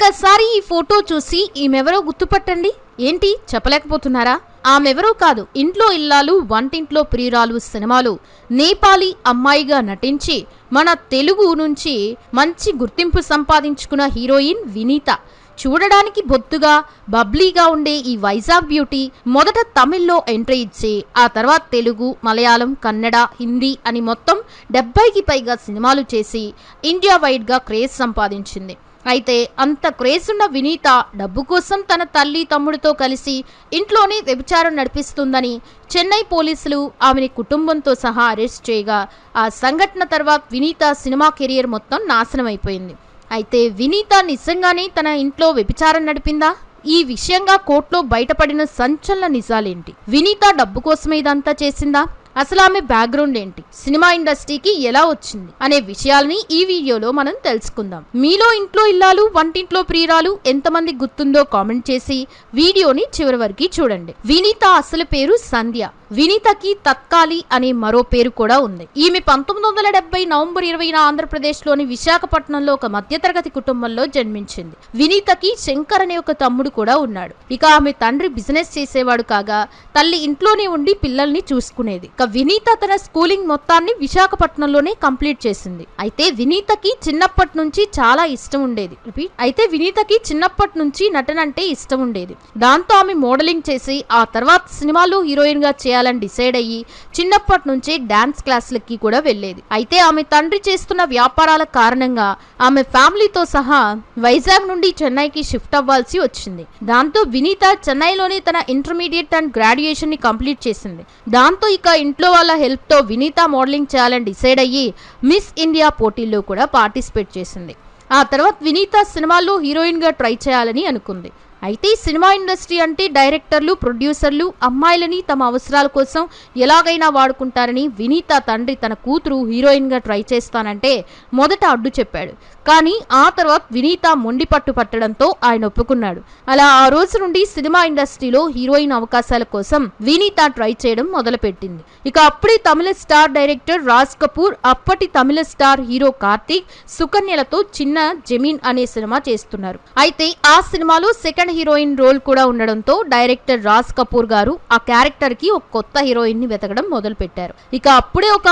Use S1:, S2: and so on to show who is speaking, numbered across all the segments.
S1: ఒక్కసారి ఈ ఫోటో చూసి ఈమెవరో గుర్తుపట్టండి. ఏంటి? చెప్పలేకపోతున్నారా? ఆమెవరో కాదు ఇంట్లో ఇల్లాలు వంటింట్లో ప్రియురాలు సినిమాలు. నేపాలీ అమ్మాయిగా నటించి మన తెలుగు నుంచి మంచి గుర్తింపు సంపాదించుకున్న హీరోయిన్ వినీత. చూడడానికి బొత్తుగా బబ్లీగా ఉండే ఈ వైజాగ్ బ్యూటీ మొదట తమిళ్ళో ఎంట్రీ ఇచ్చి ఆ తర్వాత తెలుగు మలయాళం కన్నడ హిందీ అని మొత్తం డెబ్బైకి పైగా సినిమాలు చేసి ఇండియా వైడ్గా క్రేజ్ సంపాదించింది. అయితే అంత క్రేజ్ ఉన్న వినీత డబ్బు కోసం తన తల్లి తమ్ముడితో కలిసి ఇంట్లోనే వ్యభిచారం నడిపిస్తుందని చెన్నై పోలీసులు ఆమెని కుటుంబంతో సహా అరెస్ట్ చేయగా ఆ సంఘటన తర్వాత వినీత సినిమా కెరియర్ మొత్తం నాశనం అయిపోయింది అయితే వినీత నిజంగానే తన ఇంట్లో వ్యభిచారం నడిపిందా? ఈ విషయంగా కోర్టులో బయటపడిన సంచలన నిజాలేంటి? వినీత డబ్బు కోసమే ఇదంతా చేసిందా? అసలు ఆమె బ్యాక్గ్రౌండ్ ఏంటి? సినిమా ఇండస్ట్రీకి ఎలా వచ్చింది? అనే విషయాల్ని ఈ వీడియోలో మనం తెలుసుకుందాం. మీలో ఇంట్లో ఇల్లాలు వంటింట్లో ప్రియురాలు ఎంతమంది గుర్తుందో కామెంట్ చేసి వీడియోని చివరి వరకు చూడండి. వినీత అసలు పేరు సంధ్య. వినీతకి తత్కాలి అనే మరో పేరు కూడా ఉంది. ఈమె పంతొమ్మిది వందల డెబ్బై నవంబర్ ఇరవైన ఆంధ్రప్రదేశ్లోని విశాఖపట్నంలో ఒక మధ్యతరగతి కుటుంబంలో జన్మించింది. వినీతకి శంకర్ అనే ఒక తమ్ముడు కూడా ఉన్నాడు. ఇక ఆమె తండ్రి బిజినెస్ చేసేవాడు కాగా తల్లి ఇంట్లోనే ఉండి పిల్లల్ని చూసుకునేది. ఇక వినీత తన స్కూలింగ్ మొత్తాన్ని విశాఖపట్నంలోనే కంప్లీట్ చేసింది. అయితే వినీతకి చిన్నప్పటి నుంచి చాలా ఇష్టం ఉండేది. రిపీట్. అయితే వినీతకి చిన్నప్పటి నుంచి నటన అంటే ఇష్టం ఉండేది. దాంతో ఆమె మోడలింగ్ చేసి ఆ తర్వాత సినిమాలు హీరోయిన్గా చేయాలని డిసైడ్ అయ్యి చిన్నప్పటి నుంచే డాన్స్ క్లాసులకి కూడా వెళ్ళేది. అయితే ఆమె తండ్రి చేస్తున్న వ్యాపారాల కారణంగా ఆమె ఫ్యామిలీతో సహా వైజాగ్ నుండి చెన్నైకి షిఫ్ట్ అవ్వాల్సి వచ్చింది. దాంతో వినీత చెన్నైలోనే తన ఇంటర్మీడియట్ అండ్ గ్రాడ్యుయేషన్ని కంప్లీట్ చేసింది. దాంతో ఇక ఇంట్లో వాళ్ళ హెల్ప్తో వినీత మోడలింగ్ చేయాలని డిసైడ్ అయ్యి మిస్ ఇండియా పోటీల్లో కూడా పార్టిసిపేట్ చేసింది. ఆ తర్వాత వినీత సినిమాల్లో హీరోయిన్గా ట్రై చేయాలని అనుకుంది. అయితే సినిమా ఇండస్ట్రీ అంటే డైరెక్టర్లు ప్రొడ్యూసర్లు అమ్మాయిలని తమ అవసరాల కోసం ఎలాగైనా వాడుకుంటారని వినీత తండ్రి తన కూతురు హీరోయిన్గా ట్రై చేస్తానంటే మొదట అడ్డు చెప్పాడు. కానీ ఆ తర్వాత వినీత మొండి పట్టు పట్టడంతో ఆయన ఒప్పుకున్నాడు. అలా ఆ రోజు నుండి సినిమా ఇండస్ట్రీలో హీరోయిన్ అవకాశాల కోసం వినీత ట్రై చేయడం మొదలుపెట్టింది. ఇక అప్పుడే తమిళ స్టార్ డైరెక్టర్ రాజ్ కపూర్ అప్పటి తమిళ స్టార్ హీరో కార్తీక్ సుకన్యలతో చిన్న జమీన్ అనే సినిమా చేస్తున్నారు. అయితే ఆ సినిమాలో సెకండ్ హీరోయిన్ రోల్ కూడా ఉండడంతో డైరెక్టర్ రాజ్ కపూర్ గారు ఆ క్యారెక్టర్కి ఒక కొత్త హీరోయిన్ని వెతకడం మొదలు పెట్టారు ఇక అప్పుడే ఒక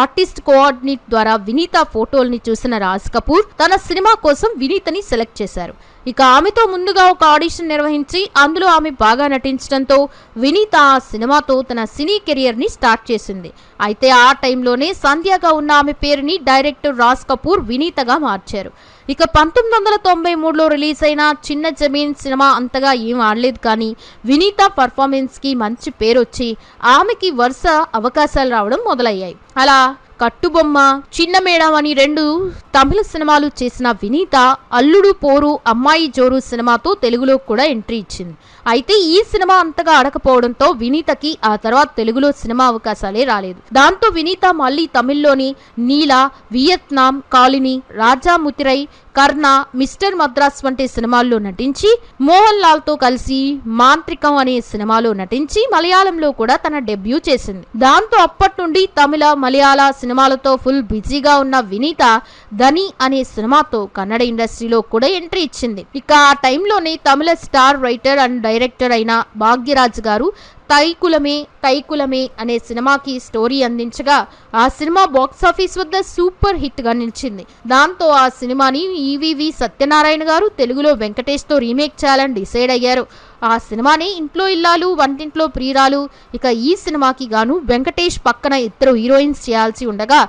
S1: ఆర్టిస్ట్ కోఆర్డినేట్ ద్వారా వినీత ఫోటోల్ని చూసిన రాజ్ కపూర్ తన సినిమా కోసం వినీతని సెలెక్ట్ చేశారు. ఇక ఆమెతో ముందుగా ఒక ఆడిషన్ నిర్వహించి అందులో ఆమె బాగా నటించడంతో వినీత ఆ సినిమాతో తన సినీ కెరియర్ని స్టార్ట్ చేసింది. అయితే ఆ టైంలోనే సంధ్యగా ఉన్న ఆమె పేరుని డైరెక్టర్ రాజ్ కపూర్ వినీతగా మార్చారు. ఇక పంతొమ్మిది వందల తొంభై మూడులో రిలీజ్ అయిన చిన్న జమీన్ సినిమా అంతగా ఏం ఆడలేదు కానీ వినీత పర్ఫార్మెన్స్కి మంచి పేరు వచ్చి ఆమెకి వరుస అవకాశాలు రావడం మొదలయ్యాయి. అలా కట్టుబొమ్మ చిన్న మేడం అని రెండు తమిళ సినిమాలు చేసిన వినీత అల్లుడు పోరు అమ్మాయి జోరు సినిమాతో తెలుగులో కూడా ఎంట్రీ ఇచ్చింది. అయితే ఈ సినిమా అంతగా ఆడకపోవడంతో వినీతకి ఆ తర్వాత తెలుగులో సినిమా అవకాశాలే రాలేదు. దాంతో వినీత మళ్ళీ తమిళ్ళోని Nila Vietnam colony Raja Muthirai Karna Mr Madras వంటి సినిమాల్లో నటించి మోహన్ లాల్తో కలిసి మాంత్రికం అనే సినిమాలో నటించి మలయాళంలో కూడా తన డెబ్యూ చేసింది. దాంతో అప్పటి నుండి తమిళ మలయాళ సినిమాలతో ఫుల్ బిజీగా ఉన్న వినీత ధని అనే సినిమాతో కన్నడ ఇండస్ట్రీలో కూడా ఎంట్రీ ఇచ్చింది. ఇక ఆ టైంలోనే Tamil star writer and director అయిన భాగ్యరాజ్ గారు తైకులమే తైకులమే అనే సినిమాకి స్టోరీ అందించగా ఆ సినిమా బాక్సాఫీస్ వద్ద సూపర్ హిట్గా నిలిచింది. దాంతో ఆ సినిమాని ఈవివి సత్యనారాయణ గారు తెలుగులో వెంకటేష్తో రీమేక్ చేయాలని డిసైడ్ అయ్యారు. ఆ సినిమాని ఇంట్లో ఇల్లాలు వంటింట్లో ప్రియురాలు. ఇక ఈ సినిమాకి గాను వెంకటేష్ పక్కన ఇద్దరు హీరోయిన్స్ చేయాల్సి ఉండగా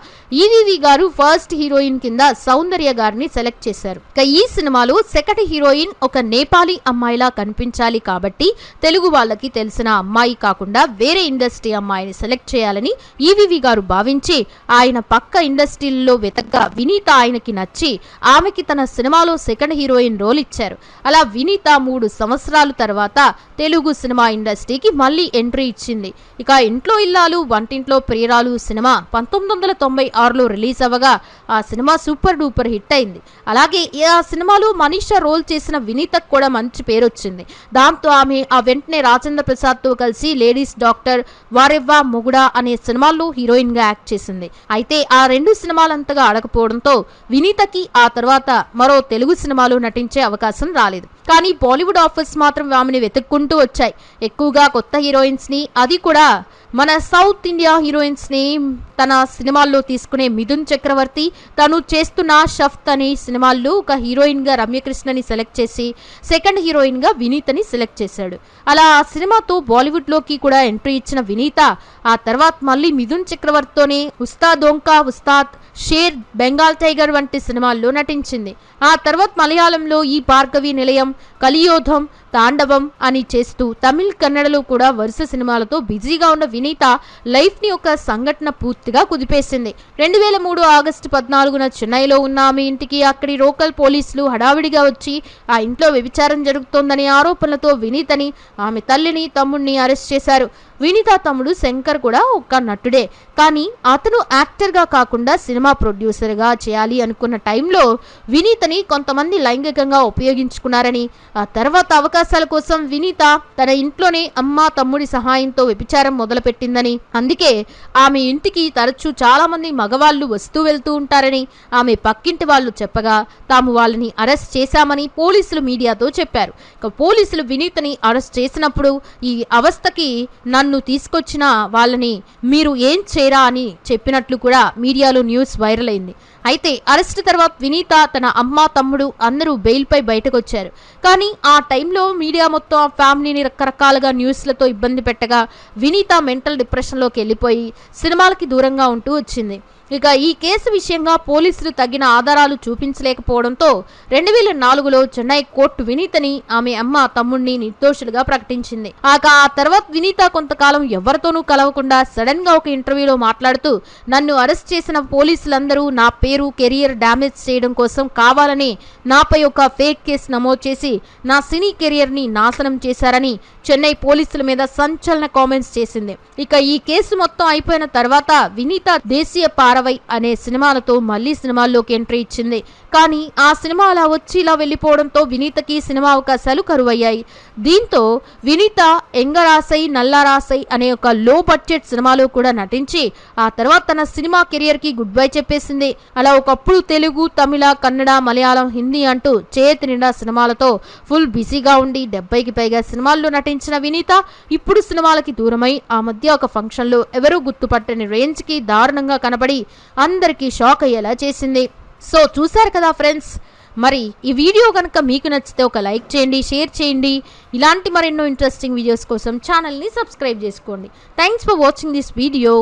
S1: ఈవివి గారు ఫస్ట్ హీరోయిన్ కింద సౌందర్య గారిని సెలెక్ట్ చేశారు. ఇక ఈ సినిమాలో సెకండ్ హీరోయిన్ ఒక నేపాలీ అమ్మాయిలా కనిపించాలి కాబట్టి తెలుగు వాళ్ళకి తెలిసిన అమ్మాయి కాకుండా వేరే ఇండస్ట్రీ అమ్మాయిని సెలెక్ట్ చేయాలని ఈవివి గారు భావించి ఆయన పక్క ఇండస్ట్రీల్లో వెతగ్గా వినీత ఆయనకి నచ్చి ఆమెకి తన సినిమాలో సెకండ్ హీరోయిన్ రోల్ ఇచ్చారు అలా వినీత మూడు సంవత్సరాల తర్వాత తర్వాత తెలుగు సినిమా ఇండస్ట్రీకి మళ్ళీ ఎంట్రీ ఇచ్చింది. ఇక ఇంట్లో ఇల్లాలు వంటింట్లో ప్రియురాలు సినిమా పంతొమ్మిది వందల తొంభై ఆరులో రిలీజ్ అవ్వగా ఆ సినిమా సూపర్ డూపర్ హిట్ అయింది. అలాగే ఆ సినిమాలో మనీషా రోల్ చేసిన వినీతకు కూడా మంచి పేరు వచ్చింది దాంతో ఆమె ఆ వెంటనే రాజేంద్ర ప్రసాద్తో కలిసి లేడీస్ డాక్టర్ వారెవ్వా మొగుడా అనే సినిమాల్లో హీరోయిన్గా యాక్ట్ చేసింది. అయితే ఆ రెండు సినిమాలంతగా ఆడకపోవడంతో వినీతకి ఆ తర్వాత మరో తెలుగు సినిమాలో నటించే అవకాశం రాలేదు. కానీ బాలీవుడ్ ఆఫర్స్ మాత్రం ఆమెను వెతుక్కుంటూ వచ్చాయి. ఎక్కువగా కొత్త హీరోయిన్స్ని అది కూడా మన సౌత్ ఇండియా హీరోయిన్స్ని తన సినిమాల్లో తీసుకునే మిథున్ చక్రవర్తి. తను చేస్తున్న షఫ్త్ అనే సినిమాల్లో ఒక హీరోయిన్గా రమ్యకృష్ణని సెలెక్ట్ చేసి సెకండ్ హీరోయిన్గా వినీతని సెలెక్ట్ చేశాడు. అలా ఆ సినిమాతో బాలీవుడ్లోకి కూడా ఎంట్రీ ఇచ్చిన వినీత ఆ తర్వాత మళ్ళీ మిథున్ చక్రవర్తితోనే ఉస్తాద్ ఓంకా ఉస్తాద్ షేర్ బెంగాల్ టైగర్ వంటి సినిమాల్లో నటించింది. ఆ తర్వాత మలయాళంలో ఈ భార్గవి నిలయం కలియోధం తాండవం అని చేస్తూ తమిళ్ కన్నడలో కూడా వరుస సినిమాలతో బిజీగా ఉన్న వినీత లైఫ్ని ఒక సంఘటన పూర్తిగా కుదిపేసింది. రెండు వేల మూడు ఆగస్టు పద్నాలుగున చెన్నైలో ఉన్న ఆమె ఇంటికి అక్కడి లోకల్ పోలీసులు హడావిడిగా వచ్చి ఆ ఇంట్లో వ్యభిచారం జరుగుతోందనే ఆరోపణలతో వినీతని ఆమె తల్లిని తమ్ముడిని అరెస్ట్ చేశారు. వినీత తమ్ముడు శంకర్ కూడా ఒక నటుడే. కానీ అతను యాక్టర్గా కాకుండా సినిమా ప్రొడ్యూసర్గా చేయాలి అనుకున్న టైంలో వినీతని కొంతమంది లైంగికంగా ఉపయోగించుకున్నారని ఆ తర్వాత అవకాశాల కోసం వినీత తన ఇంట్లోనే అమ్మ తమ్ముడి సహాయంతో వ్యభిచారం మొదలుపెట్టిందని. అందుకే ఆమె ఇంటికి తరచూ చాలా మంది మగవాళ్ళు వస్తూ వెళ్తూ ఉంటారని ఆమె పక్కింటి వాళ్ళు చెప్పగా తాము వాళ్ళని అరెస్ట్ చేశామని పోలీసులు మీడియాతో చెప్పారు. ఇక పోలీసులు వినీతని అరెస్ట్ చేసినప్పుడు ఈ అవస్థకి నన్ను తీసుకొచ్చిన వాళ్ళని మీరు ఏం చేయరా అని చెప్పినట్లు కూడా మీడియాలో న్యూస్ వైరల్ అయింది. అయితే అరెస్ట్ తర్వాత వినీత తన అమ్మ తమ్ముడు అందరూ బెయిల్పై బయటకు వచ్చారు. కానీ ఆ టైంలో మీడియా మొత్తం ఆ ఫ్యామిలీని రకరకాలుగా న్యూస్లతో ఇబ్బంది పెట్టగా వినీత మెంటల్ డిప్రెషన్లోకి వెళ్ళిపోయి సినిమాలకి దూరంగా ఉంటూ వచ్చింది. ఇక ఈ కేసు విషయంగా పోలీసులు తగిన ఆధారాలు చూపించలేకపోవడంతో రెండు వేల నాలుగులో చెన్నై కోర్టు వినీతని ఆమె అమ్మ తమ్ముడిని నిర్దోషులుగా ప్రకటించింది. ఆక ఆ తర్వాత వినీత కొంతకాలం ఎవరితోనూ కలవకుండా సడన్గా ఒక ఇంటర్వ్యూలో మాట్లాడుతూ నన్ను అరెస్ట్ చేసిన పోలీసులందరూ నా పేరు కెరియర్ డ్యామేజ్ చేయడం కోసం కావాలని నాపై ఒక ఫేక్ కేసు నమోదు చేసి నా సినీ కెరియర్ని నాశనం చేశారని చెన్నై పోలీసుల మీద సంచలన కామెంట్స్ చేసింది. ఇక ఈ కేసు మొత్తం అయిపోయిన తర్వాత వినీత దేశీయ పారవై అనే సినిమాలతో మళ్ళీ సినిమాల్లోకి ఎంట్రీ ఇచ్చింది. కానీ ఆ సినిమా అలా వచ్చి ఇలా వెళ్ళిపోవడంతో వినీతకి సినిమా అవకాశాలు కరువయ్యాయి. దీంతో వినీత ఎంగరాసై నల్లారాసై అనే ఒక లో బడ్జెట్ సినిమాలో కూడా నటించి ఆ తర్వాత తన సినిమా కెరియర్కి గుడ్ బై చెప్పేసింది. అలా ఒకప్పుడు తెలుగు తమిళ కన్నడ మలయాళం హిందీ అంటూ చేతి నిండా సినిమాలతో ఫుల్ బిజీగా ఉండి డెబ్బైకి పైగా సినిమాల్లో నటించిన వినీత ఇప్పుడు సినిమాలకి దూరమై ఆ మధ్య ఒక ఫంక్షన్లో ఎవరూ గుర్తుపట్టని రేంజ్కి దారుణంగా కనబడి అందరికీ షాక్ అయ్యేలా చేసింది. సో చూశారు కదా ఫ్రెండ్స్? మరి ఈ వీడియో కనుక మీకు నచ్చితే ఒక లైక్ చేయండి షేర్ చేయండి. ఇలాంటి మరెన్నో ఇంట్రెస్టింగ్ వీడియోస్ కోసం ఛానల్ని సబ్స్క్రైబ్ చేసుకోండి. Thanks for watching this video